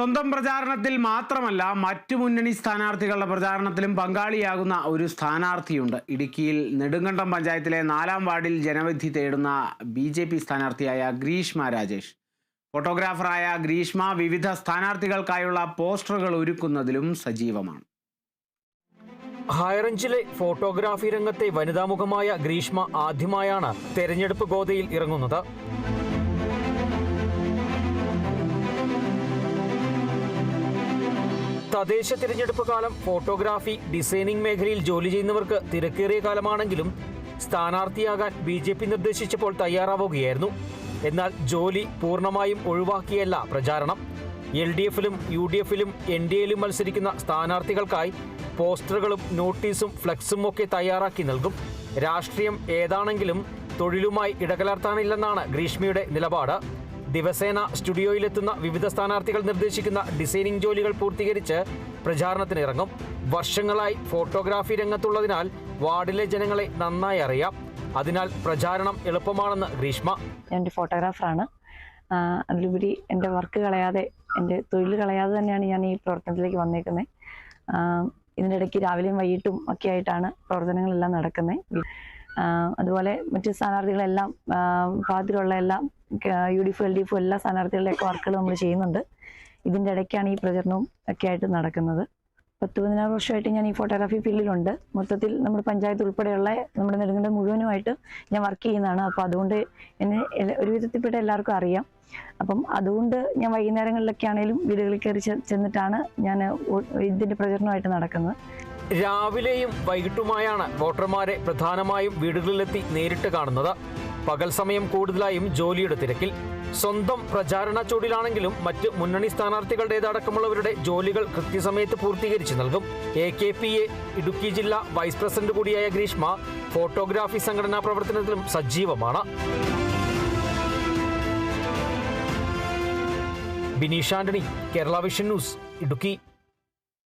സ്വന്തം പ്രചാരണത്തിൽ മാത്രമല്ല മറ്റു മുന്നണി സ്ഥാനാർത്ഥികളുടെ പ്രചാരണത്തിലും പങ്കാളിയാകുന്ന ഒരു സ്ഥാനാർത്ഥിയുണ്ട്. ഇടുക്കിയിൽ നെടുങ്കണ്ടം പഞ്ചായത്തിലെ നാലാം വാർഡിൽ ജനവിധി തേടുന്ന ബി ജെ പി സ്ഥാനാർത്ഥിയായ ഗ്രീഷ്മ രാജേഷ്. ഫോട്ടോഗ്രാഫറായ ഗ്രീഷ്മ വിവിധ സ്ഥാനാർത്ഥികൾക്കായുള്ള പോസ്റ്ററുകൾ ഒരുക്കുന്നതിലും സജീവമാണ്. ഹൈറേഞ്ചിലെ ഫോട്ടോഗ്രാഫി രംഗത്തെ വനിതാമുഖമായ ഗ്രീഷ്മ ആദ്യമായാണ് തെരഞ്ഞെടുപ്പ് ഗോതയിൽ ഇറങ്ങുന്നത്. തദ്ദേശ തിരഞ്ഞെടുപ്പ് കാലം ഫോട്ടോഗ്രാഫി ഡിസൈനിംഗ് മേഖലയിൽ ജോലി ചെയ്യുന്നവർക്ക് തിരക്കേറിയ കാലമാണെങ്കിലും സ്ഥാനാർത്ഥിയാകാൻ ബി ജെ പി നിർദ്ദേശിച്ചപ്പോൾ തയ്യാറാവുകയായിരുന്നു. എന്നാൽ ജോലി പൂർണമായും ഒഴിവാക്കിയല്ല പ്രചാരണം. എൽ ഡി എഫിലും യു ഡി എഫിലും എൻ ഡി എയിലും മത്സരിക്കുന്ന സ്ഥാനാർത്ഥികൾക്കായി പോസ്റ്ററുകളും നോട്ടീസും ഫ്ലെക്സും ഒക്കെ തയ്യാറാക്കി നൽകും. രാഷ്ട്രീയം ഏതാണെങ്കിലും തൊഴിലുമായി ഇടകലർത്താനില്ലെന്നാണ് ഗ്രീഷ്മയുടെ നിലപാട്. ദിവസേന സ്റ്റുഡിയോയിലെത്തുന്ന വിവിധ സ്ഥാനാർത്ഥികൾ നിർദ്ദേശിക്കുന്ന ഡിസൈനിംഗ് ജോലികൾ പൂർത്തീകരിച്ച് പ്രചാരണത്തിനിറങ്ങും. വർഷങ്ങളായി ഫോട്ടോഗ്രാഫി രംഗത്തുള്ളതിനാൽ വാർഡിലെ ജനങ്ങളെ നന്നായി അറിയാം. അതിനാൽ പ്രചാരണം എളുപ്പമാണെന്ന് ഗ്രീഷ്മ. എന്റെ ഫോട്ടോഗ്രാഫറാണ്. അതിലുപരി എന്റെ വർക്ക് കളയാതെ എന്റെ തൊഴിൽ കളയാതെ തന്നെയാണ് ഞാൻ ഈ പ്രവർത്തനത്തിലേക്ക് വന്നേക്കുന്നത്. ഇതിനിടയ്ക്ക് രാവിലെയും വൈകിട്ടും ഒക്കെ ആയിട്ടാണ് പ്രവർത്തനങ്ങളെല്ലാം നടക്കുന്നത്. അതുപോലെ മറ്റ് സ്ഥാനാർത്ഥികളെല്ലാം ഭാഗത്തിലുള്ള എല്ലാം U D F L D F എല്ലാ സ്ഥാനാർത്ഥികളുടെയൊക്കെ വർക്കുകൾ നമ്മൾ ചെയ്യുന്നുണ്ട്. ഇതിന്റെ ഇടയ്ക്കാണ് ഈ പ്രചരണവും ഒക്കെ ആയിട്ട് നടക്കുന്നത്. പത്ത് പതിനാറ് വർഷമായിട്ട് ഞാൻ ഈ ഫോട്ടോഗ്രാഫി ഫീൽഡിലുണ്ട്. മൊത്തത്തിൽ നമ്മുടെ പഞ്ചായത്ത് ഉൾപ്പെടെയുള്ള നമ്മുടെ നെടുങ്കണ്ടം മുഴുവനുമായിട്ട് ഞാൻ വർക്ക് ചെയ്യുന്നതാണ്. അപ്പോൾ അതുകൊണ്ട് എന്നെ ഒരു വിധത്തിൽപ്പെട്ട എല്ലാവർക്കും അറിയാം. അപ്പം അതുകൊണ്ട് ഞാൻ വൈകുന്നേരങ്ങളിലൊക്കെ ആണെങ്കിലും വീടുകളിൽ കയറി ചെന്നിട്ടാണ് ഞാൻ ഇതിന്റെ പ്രചരണമായിട്ട് നടക്കുന്നത്. രാവിലെയും വൈകിട്ടുമായാണ് വോട്ടർമാരെ പ്രധാനമായും വീടുകളിലെത്തി നേരിട്ട് കാണുന്നത്. പകൽ സമയം കൂടുതലായും ജോലിയുടെ തിരക്കിൽ. സ്വന്തം പ്രചാരണ ചൂടിലാണെങ്കിലും മറ്റ് മുന്നണി സ്ഥാനാർത്ഥികളുടേതടക്കമുള്ളവരുടെ ജോലികൾ കൃത്യസമയത്ത് പൂർത്തീകരിച്ചു നൽകും. A K P A Idukki ജില്ലാ വൈസ് പ്രസിഡന്റ് കൂടിയായ ഗ്രീഷ്മ ഫോട്ടോഗ്രാഫി സംഘടനാ പ്രവർത്തനത്തിലും സജീവമാണ്. Bineesh Antony Kerala vision news Idukki.